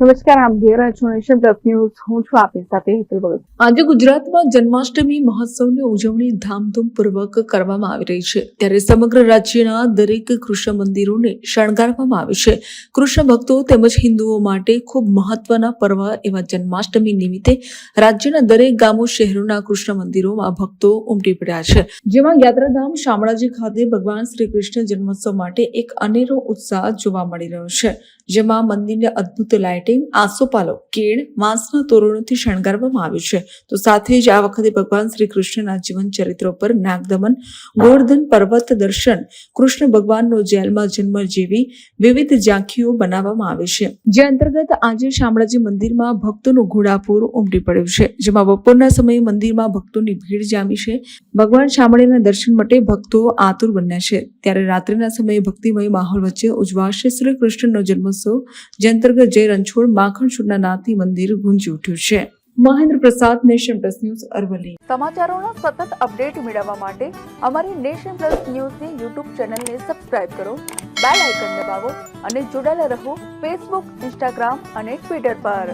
નમસ્કાર, આપ જોઈ રહ્યા પ્લસ ન્યૂઝ. હું છું આપની સાથે હેતલ ભગત. આજે ગુજરાતમાં જન્માષ્ટમી મહોત્સવની ઉજવણી ધામધૂમપૂર્વક કરવામાં આવી રહી છે. ત્યારે સમગ્ર રાજ્યના દરેક કૃષ્ણ મંદિરોને શણગારવામાં આવે છે. કૃષ્ણ ભક્તો તેમજ હિન્દુઓ માટે ખૂબ મહત્વના પર્વ એવા જન્માષ્ટમી નિમિત્તે રાજ્યના દરેક ગામો, શહેરોના કૃષ્ણ મંદિરોમાં ભક્તો ઉમટી પડ્યા છે. જેમાં યાત્રાધામ, શામળાજી ખાતે ભગવાન શ્રી કૃષ્ણ જન્મોત્સવ માટે એક અનેરો ઉત્સાહ જોવા મળી રહ્યો છે. જેમાં મંદિરને અદ્ભુત લાઇટિંગ આસોપાલો કેળ વાંસના તોરણોથી શણગારવામાં આવ્યું છે. તો સાથે જ આ વખતે ભગવાન શ્રી કૃષ્ણના જીવન ચરિત્ર પર નાગદમન, ગોવર્ધન પર્વત દર્શન, કૃષ્ણ ભગવાનનો જેલમાં જન્મ જેવી વિવિધ ઝાંખીઓ બનાવવામાં આવે છે. જે અંતર્ગત આજે શામળાજી મંદિરમાં ભક્તોનું ઘોડાપૂર ઉમટી પડ્યું છે, જેમાં બપોરના સમયે મંદિરમાં ભક્તોની ભીડ જામી છે. ભગવાન શામળીના દર્શન માટે ભક્તો આતુર બન્યા છે. ત્યારે રાત્રિના સમયે ભક્તિમય માહોલ વચ્ચે ઉજવાશે શ્રી કૃષ્ણનો જન્મોત્સવ જે અંતર્ગત જય રણછોડ માખણછોડના નાથી મંદિર ગુંજી ઉઠ્યું છે. Mahendra Prasad, nation plus news Aravalli સમાચારોનો સતત અપડેટ મેળવવા માટે અમારી નેશન પ્લસ ન્યૂઝની યુટ્યુબ ચેનલને સબસ્ક્રાઇબ કરો, બેલ આઇકન દબાવો અને જોડાયેલા રહો ફેસબુક, ઇન્સ્ટાગ્રામ અને ટ્વિટર પર.